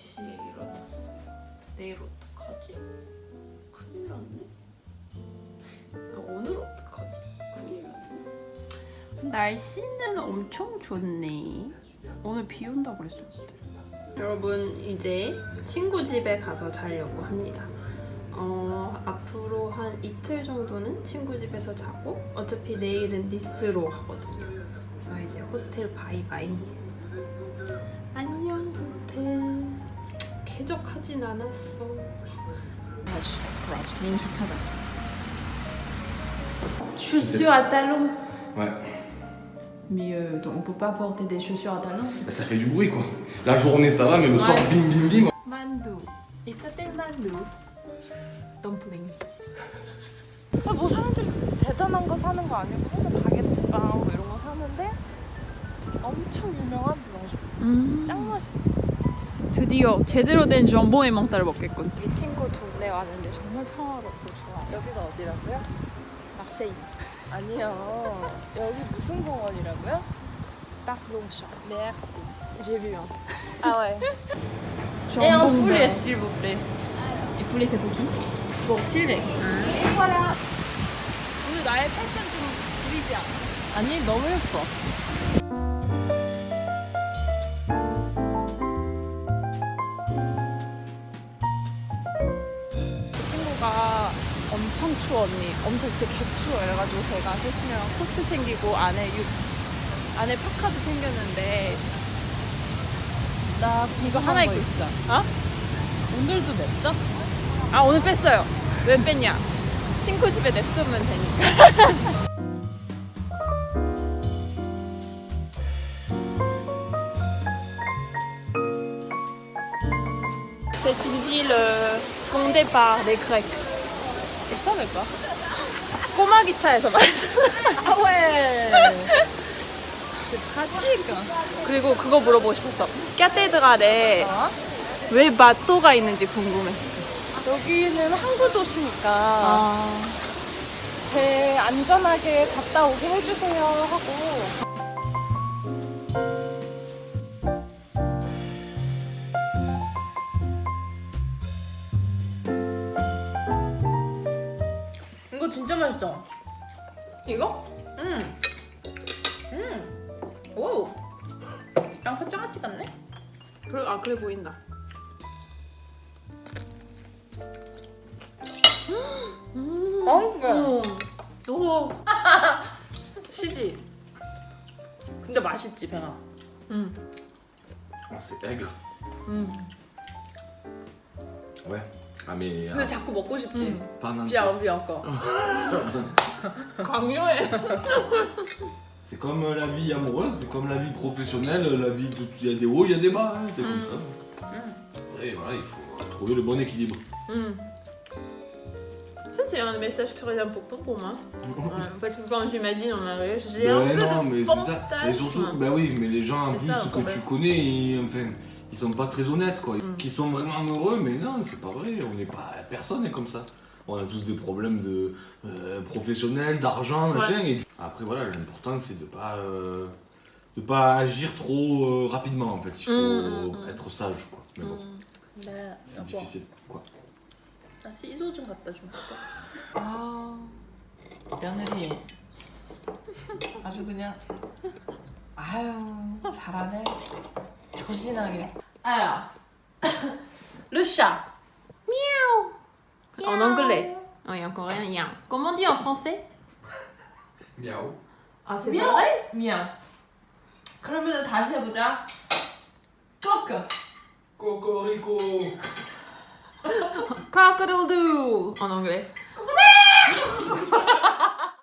4시에 일어났어요. 내일 어떡하지? 큰일 났네. 오늘 어떡하지? 큰일 났네. 날씨는 엄청 좋네. 오늘 비 온다고 그랬었는데. 여러분 이제 친구 집에 가서 자려고 합니다. 어, 앞으로 한 이틀 정도는 친구 집에서 자고 어차피 내일은 리스로 하거든요. 그래서 이제 호텔 바이바이. 안녕. 쾌적하진 않았어. 맞아, 맞아. 개인 주차장. Chaussures à talons. Ouais. Mais euh, donc on peut pas porter des chaussures à talons. Bah, ça fait du bruit quoi. La journée ça va, mais le soir Ouais. bim bim bim. 만두. Il s'appelle 만두. 덤플링. 아, 뭐 사람들이 대단한 거 사는 거 아니고 그냥 바게트 빵 뭐 이런 거 사는데 엄청 유명한 브런치 음. 짱 맛있어 드디어 제대로 된 전봉의 멍따를 먹겠군. 이 친구 동네 왔는데 정말 평화롭고 좋아 여기가 어디라고요? 막세이. 아니요 여기 무슨 공원이라고요? 딱롱샤 merci j'ai vu hein. ah ouais Et un poulet, s'il vous plaît. Et poulet c'est pour qui Pour Sylvain. 오늘 나의 패션 좀 보이지 않아? 아니 너무 예뻐 엄청 추워 언니. 엄청 진짜 개추워 이래가지고 제가 셋이랑 코트 챙기고 안에 유, 안에 파카도 챙겼는데 나 이거 하나 입고 있어. 어? 오늘도 냈어? 아 오늘 뺐어요. 왜 뺐냐? 친구 집에 냅두면 되니까. C'est une ville euh, fondée par des Grecs. Savais pas. 꼬마 기차에서 말했어. 아 왜? C'est pratique. 그리고 그거 물어보고 싶었어. 까테드랄에 왜 마또가 있는지 궁금했어. 여기는 항구 도시니까 배 안전하게 갔다 오게 해주세요 하고. 진짜 맛있어. 이거? 음. 음. 오. 양파 장아찌 같네? 그래, 아, 그래 보인다. 음. 어? 오. 시지? 근데 맛있지, 배가. 음. C'est aigre. 음. Ouais. Ah mais. 근데 ah, 자꾸 먹고 싶지. pas un 지 entier. 않비 아까. 강요해. C'est comme euh, la vie amoureuse, c'est comme la vie professionnelle, euh, la vie de- il y a des hauts, il y a des bas, hein, c'est comme Mm. ça. Et voilà, il faut trouver le bon équilibre. Hmm. Ça, c'est un message très important pour moi. Ouais, parce que quand j'imagine en mariage, j'ai un Ben peu non, de mais c'est ça. fantasme. Et surtout, ben oui, mais les gens en C'est plus ça, le que problème. tu connais, ils, enfin, ils sont pas très honnêtes quoi. Mm. Qui sont vraiment heureux, mais non, c'est pas vrai. On n'est pas, personne n'est comme ça. On a tous des problèmes de euh, professionnels, d'argent, Ouais. machin. Et après voilà, l'important c'est de pas euh, de pas agir trop euh, rapidement en fait. Il faut Mm, mm, mm. être sage quoi. Mais bon, 네, c'est difficile quoi. 나 시소 좀 갖다 좀. 아 며느리 아주 그냥 아유 잘하네 조신하게 아야 le chat En anglais. Oh, et en coréen, yang. Comment on dit en français Miaou. Ah, c'est 미안 미안 그러면 다시 해보자 꼬끄 Cocorico. Cock-a-doodle En anglais.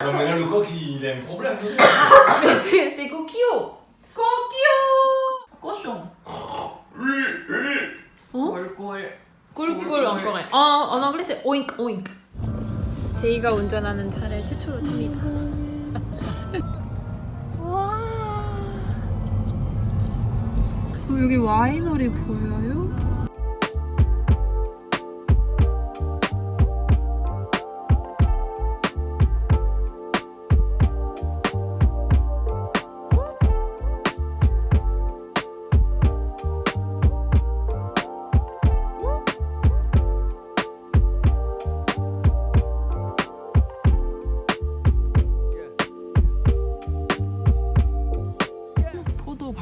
Non mais là le coq il, il a un problème. Mais c'est 어? 꿀꿀 en coréen. En, en anglais, c'est oink oink. 제이가 운전하는 차를 최초로 탑니다. 와. 여기 와이너리 보여요?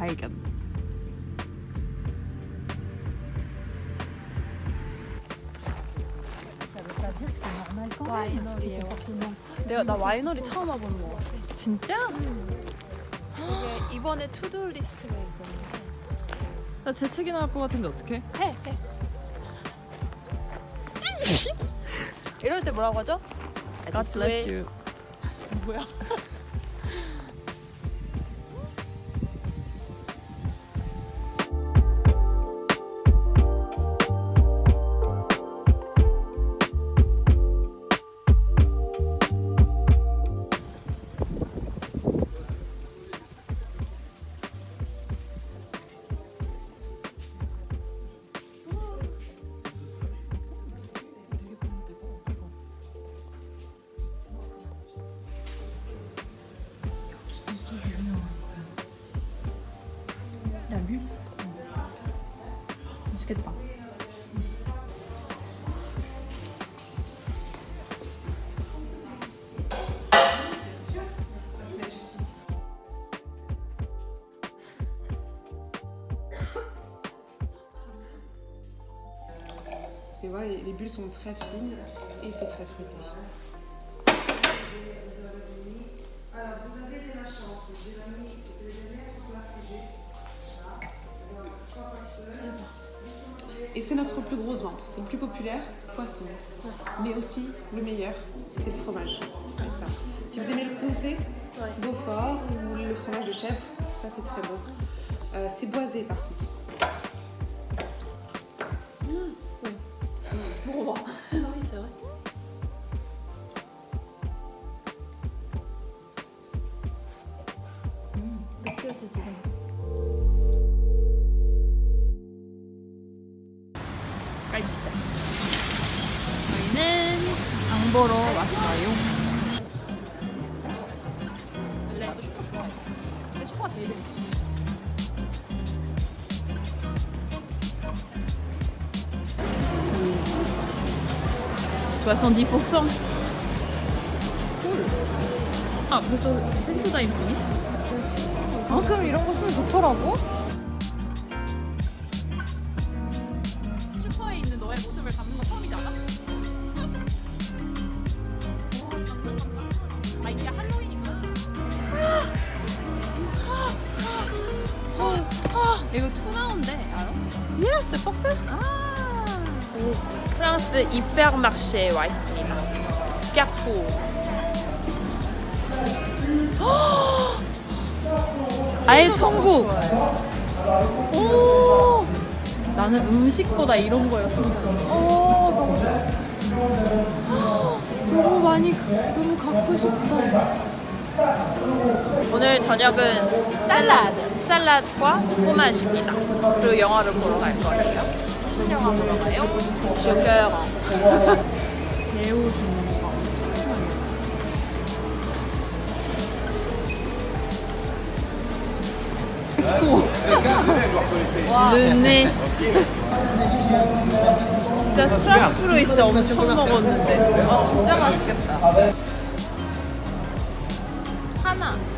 발견. 와이너리에 내가 나 와이너리 처음 와보는 거 같아. 진짜? 이게 이번에 투두 리스트가 있었는데 나 재채기 나올 것 같은데 어떡해? 해 해. 이럴 때 뭐라고 하죠? God bless you. 뭐야? pas. C'est vrai, les bulles sont très fines et c'est très fruité. Et c'est notre plus grosse vente, c'est le plus populaire, poisson. Mais aussi, le meilleur, c'est le fromage. Avec ça. Si vous aimez le comté, Beaufort ou le fromage de chèvre, ça c'est très bon. Euh, c'est boisé par contre. 깔읍시다. 저희는 장 보러 왔어요. 원래 나도 슈퍼 좋아해. 근데 슈퍼가 제일 재밌어. (70% 쿨. 아 벌써 센소다임 쓰니? 아 그럼 이런 거 쓰면 좋더라고 이거 투나운데 알아? 예, 스벅스? 아. 프랑스 이페르마르쉐에 와 있습니다. 뼈프. 아예 천국. 오. 나는 음식보다 이런 거였어. 어, 너무 좋아. 너무 많이 가- 너무 갖고 싶다. 오늘 저녁은 샐러드, 샐러드와 포마시입니다. 그리고 영화를 보러 갈 거예요. 무슨 영화 보러 가요? 쇼커. 배우 중가 Le nez. 진짜 스트라스부르 있을 때 엄청 먹었는데. 아 진짜 맛있겠다. 하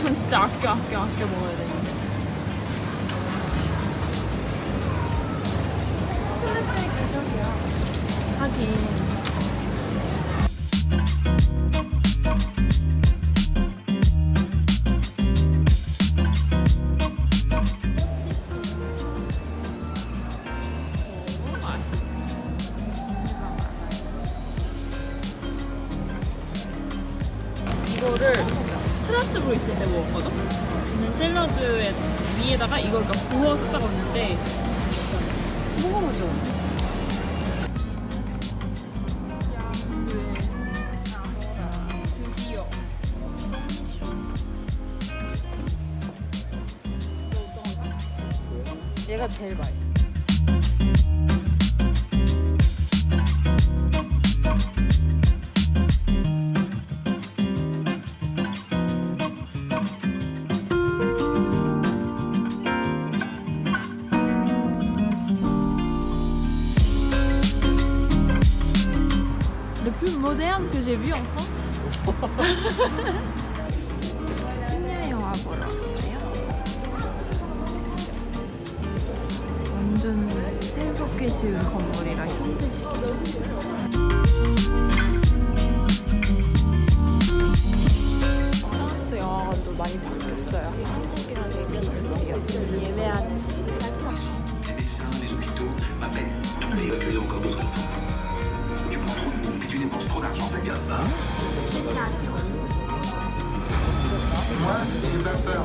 한국에선 얘가 제일 맛있어. 새롭게 지은 건물이라 현대식. 프랑스 영화관도 많이 바뀌었어요. 한국이랑 되게 비슷해요. 예매하는 시스템. Les médecins, les hôpitaux m'appellent tous les recueils encore d'autres enfants. Tu prends trop de pompes et tu dépenses trop d'argent, ça vient pas. Moi, j'ai pas peur.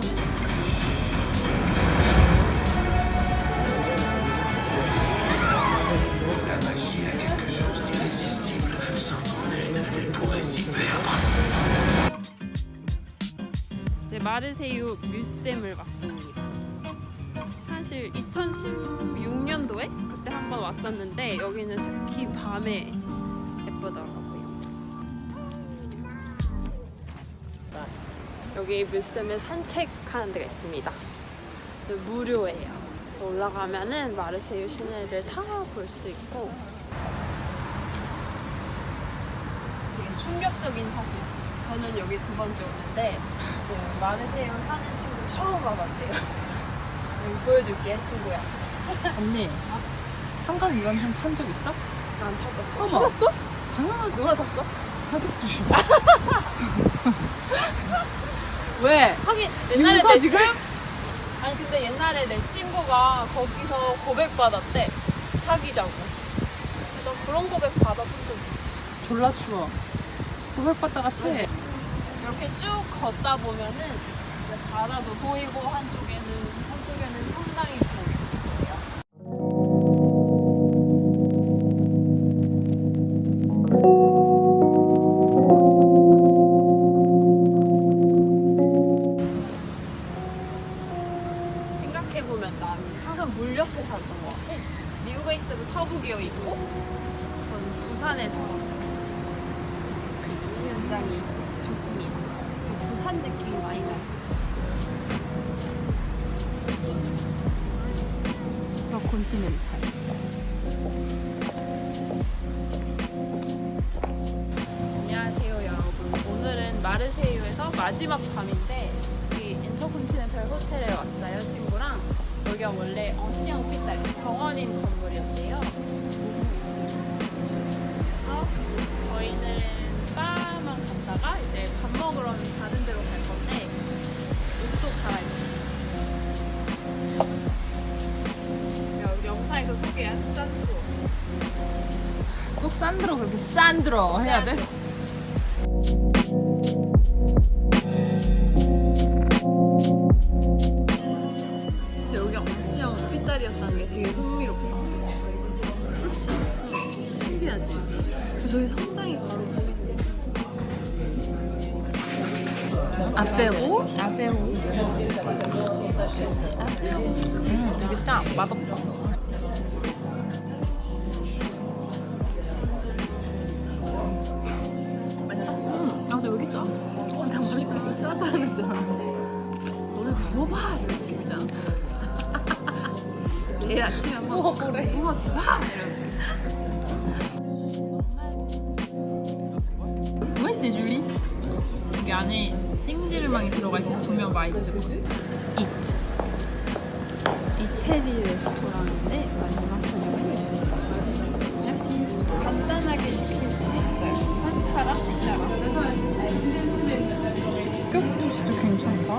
마르세유 뮤셈을 왔습니다. 사실 2016년도에 그때 한 번 왔었는데 여기는 특히 밤에 예쁘더라고요. 여기 뮤셈에 산책하는 데가 있습니다. 근데 무료예요. 그래서 올라가면은 마르세유 시내를 다 볼 수 있고 충격적인 사실. 저는 여기 두 번째 오는데 지금 마르세유 사는 친구 처음 와봤대요. 여기 보여줄게 친구야. 언니 한강 유람선 탄 적 있어? 난 타봤어. 어머. 타봤어? 당연하지 누구랑 탔어? 가족들이 왜? 하긴 옛날에 내 지금? 아니 근데 옛날에 내 친구가 거기서 고백 받았대 사귀자고. 난 그런 고백 받아본 적 없어. 졸라 추워 고백받다가 체해 이렇게 쭉 걷다 보면은 이제 바다도 보이고 한쪽에는 한쪽에는 상당히 보이고. 생각해보면 난 항상 물 옆에 살던 것 같아. 미국에 있을 때도 서부기어 있고, 저는 부산에 살았고, 굉장히 좋습니다. 그 부산 느낌이 많이 나요. 더 콘티넨탈. 안녕하세요 여러분. 오늘은 마르세유에서 마지막 밤인데 이 인터콘티넨탈 호텔에 왔어요 친구랑. 여기가 원래 엉시앙 오피탈 병원인 건물이었대요. 산드로 해야 돼? 근데 여기가 엉시앙 호피탈이었다는 게 되게 흥미롭다. 그렇지? 응. 신기하지? 저희 상당히 바로 아페로? 아페로. 아페로. 음 되게 짜 맛없어 한번 부어보래. 우와, 대박! 이런 왜 c'est Julie? 여기 안에 생지르망이 들어가 있어서 분명 맛있을. It. 이태리 레스토랑인데 마지막 여기서 merci. 간단하게 시킬 수 있어요. 파스타랑 피자랑. 격도 진짜 괜찮다